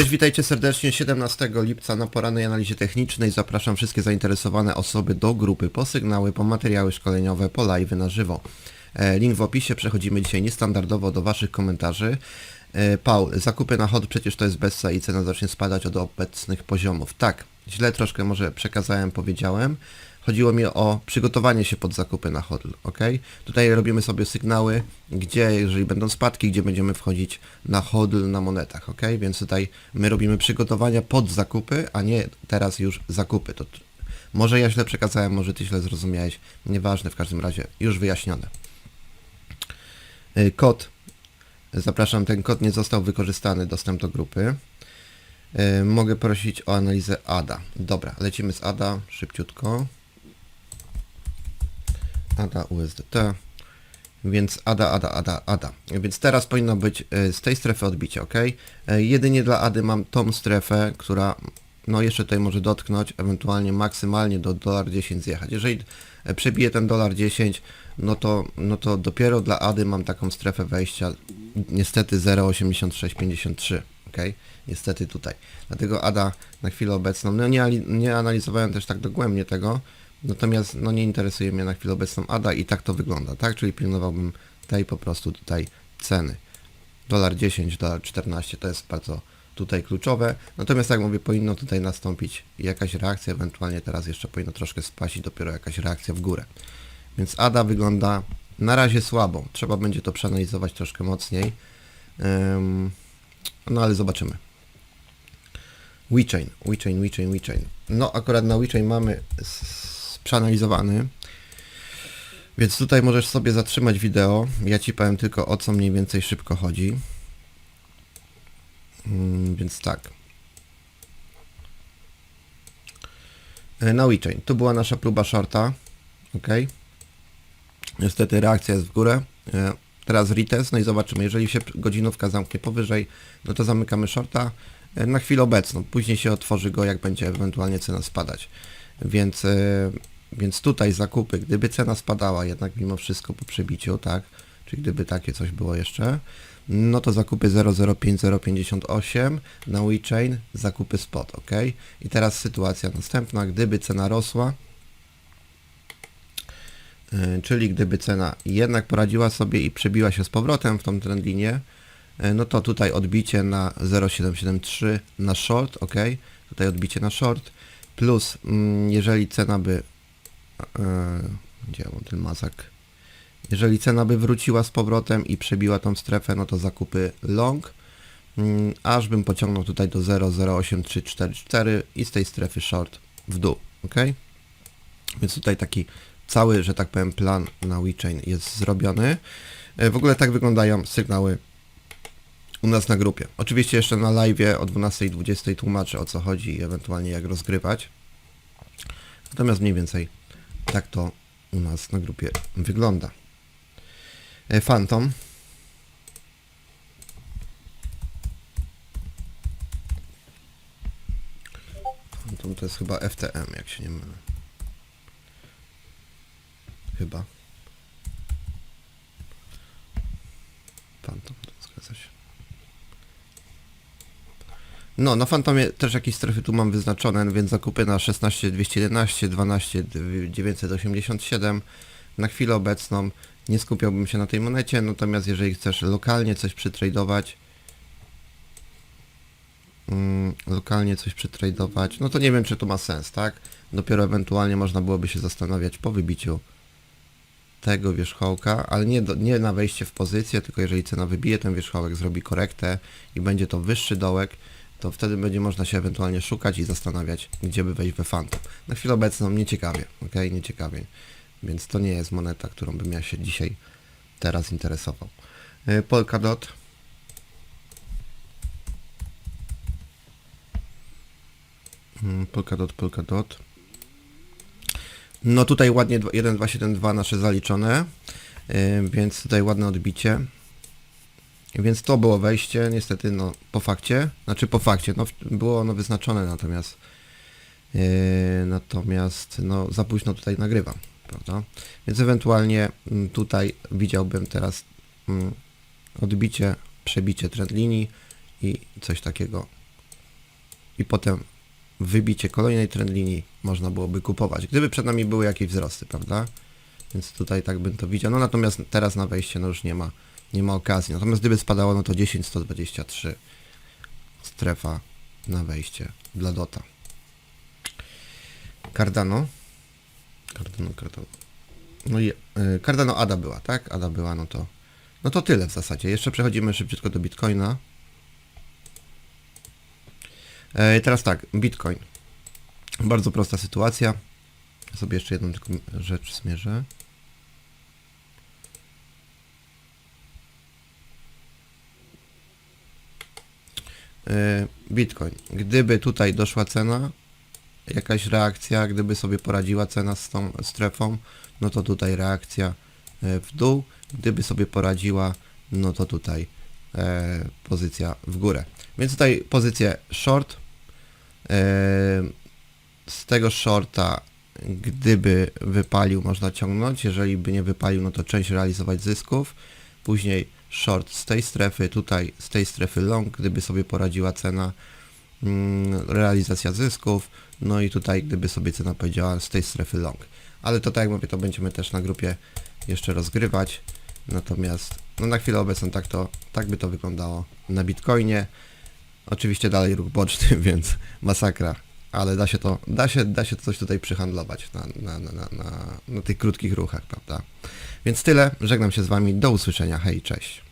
Cześć, witajcie serdecznie 17 lipca na porannej analizie technicznej. Zapraszam wszystkie zainteresowane osoby do grupy po sygnały, po materiały szkoleniowe, po live'y na żywo. E, Link w opisie. Przechodzimy dzisiaj niestandardowo do Waszych komentarzy. E, Paul, zakupy na hot przecież to jest bessa i cena zacznie spadać od obecnych poziomów. Tak, źle troszkę może przekazałem, powiedziałem. Chodziło mi o przygotowanie się pod zakupy na hodl, ok? Tutaj robimy sobie sygnały, gdzie, jeżeli będą spadki, gdzie będziemy wchodzić na hodl na monetach, ok? Więc tutaj my robimy przygotowania pod zakupy, a nie teraz już zakupy. To może ja źle przekazałem, może ty źle zrozumiałeś, nieważne, w każdym razie już wyjaśnione. Y, Kod. Zapraszam, ten kod nie został wykorzystany, dostęp do grupy. Y, Mogę prosić o analizę ADA. Dobra, lecimy z ADA szybciutko. ADA USDT. Więc ADA, ADA, ADA, ADA. Więc teraz powinno być y, z tej strefy odbicie, ok? Y, Jedynie dla ADY mam tą strefę, która no jeszcze tutaj może dotknąć, ewentualnie maksymalnie do dolar 10 zjechać. Jeżeli e, przebije ten dolar 10, no to, no to dopiero dla ADY mam taką strefę wejścia, niestety 0,8653, ok? Niestety tutaj. Dlatego ADA na chwilę obecną, no nie, nie analizowałem też tak dogłębnie tego, natomiast no nie interesuje mnie na chwilę obecną ADA i tak to wygląda, tak? Czyli pilnowałbym tej po prostu tutaj ceny. Dolar 10, dolar 14 to jest bardzo tutaj kluczowe. Natomiast jak mówię, powinno tutaj nastąpić jakaś reakcja, ewentualnie teraz jeszcze powinno troszkę spaść i dopiero jakaś reakcja w górę. Więc ADA wygląda na razie słabo. Trzeba będzie to przeanalizować troszkę mocniej. No ale zobaczymy. WeChain, WeChain, WeChain, WeChain. No akurat na WeChain mamy przeanalizowany. Więc tutaj możesz sobie zatrzymać wideo. Ja Ci powiem tylko o co mniej więcej szybko chodzi. Mm, więc tak. E, Na WeChain. Tu była nasza próba shorta. Ok. Niestety reakcja jest w górę. E, Teraz retest. No i zobaczymy. Jeżeli się godzinówka zamknie powyżej, no to zamykamy shorta e, na chwilę obecną. Później się otworzy go, jak będzie ewentualnie cena spadać. Więc, więc tutaj zakupy, gdyby cena spadała jednak mimo wszystko po przebiciu, tak, czyli gdyby takie coś było jeszcze, no to zakupy 005058 na WeChain, zakupy spot, ok? I teraz sytuacja następna, gdyby cena rosła, yy, czyli gdyby cena jednak poradziła sobie i przebiła się z powrotem w tą trendlinię, yy, no to tutaj odbicie na 0,773 na short, ok? Tutaj odbicie na short, plus mm, jeżeli cena by, gdzie ja mam ten mazak, jeżeli cena by wróciła z powrotem i przebiła tą strefę, no to zakupy long, mm, aż bym pociągnął tutaj do 0,08344 i z tej strefy short w dół, ok? Więc tutaj taki cały, że tak powiem, plan na WeChain jest zrobiony. E, W ogóle tak wyglądają sygnały u nas na grupie. Oczywiście jeszcze na live o 12.20 tłumaczę o co chodzi i ewentualnie jak rozgrywać. Natomiast mniej więcej tak to u nas na grupie wygląda. E, Phantom. Phantom to jest chyba FTM, jak się nie mylę. Chyba. Phantom, to zgadza się. No, na Fantomie też jakieś strefy tu mam wyznaczone, więc zakupy na 16211, 12987 na chwilę obecną nie skupiałbym się na tej monecie, natomiast jeżeli chcesz lokalnie coś przytradować, mm, lokalnie coś przytradować, no to nie wiem czy to ma sens, tak? Dopiero ewentualnie można byłoby się zastanawiać po wybiciu tego wierzchołka, ale nie, do, nie na wejście w pozycję, tylko jeżeli cena wybije ten wierzchołek, zrobi korektę i będzie to wyższy dołek, to wtedy będzie można się ewentualnie szukać i zastanawiać, gdzie by wejść we Phantom. Na chwilę obecną nie ciekawie, ok? Nie ciekawie. Więc to nie jest moneta, którą bym ja się dzisiaj teraz interesował. Y, Polkadot. Mm, Polkadot, Polkadot. No tutaj ładnie dwa- 1.272 nasze zaliczone, yy, więc tutaj ładne odbicie. Więc to było wejście, niestety no po fakcie, znaczy po fakcie, no było ono wyznaczone natomiast yy, natomiast no za późno tutaj nagrywam, prawda? Więc ewentualnie mm, tutaj widziałbym teraz mm, odbicie, przebicie trend linii i coś takiego. I potem wybicie kolejnej trend linii można byłoby kupować, gdyby przed nami były jakieś wzrosty, prawda? Więc tutaj tak bym to widział. No natomiast teraz na wejście no już nie ma, nie ma okazji. Natomiast gdyby spadało, no to 10, 123 strefa na wejście dla Dota. Cardano. Cardano, Cardano. No i y, Cardano Ada była, tak? Ada była, no to no to tyle w zasadzie. Jeszcze przechodzimy szybciutko do Bitcoina. E, teraz tak, Bitcoin. Bardzo prosta sytuacja. Ja sobie jeszcze jedną tylko rzecz zmierzę. Bitcoin. Gdyby tutaj doszła cena, jakaś reakcja, gdyby sobie poradziła cena z tą strefą, no to tutaj reakcja e, w dół. Gdyby sobie poradziła, no to tutaj e, pozycja w górę. Więc tutaj pozycję short. E, z tego shorta, gdyby wypalił, można ciągnąć. Jeżeli by nie wypalił, no to część realizować zysków. Później short z tej strefy, tutaj z tej strefy long, gdyby sobie poradziła cena, mm, realizacja zysków. No i tutaj, gdyby sobie cena powiedziała z tej strefy long. Ale to tak jak mówię, to będziemy też na grupie jeszcze rozgrywać. Natomiast no na chwilę obecną tak to tak by to wyglądało na Bitcoinie. Oczywiście dalej ruch boczny, więc masakra. Ale da się to, da się, da się coś tutaj przyhandlować na, na, na, na, na, tych krótkich ruchach, prawda? Więc tyle, żegnam się z Wami, do usłyszenia, hej, cześć.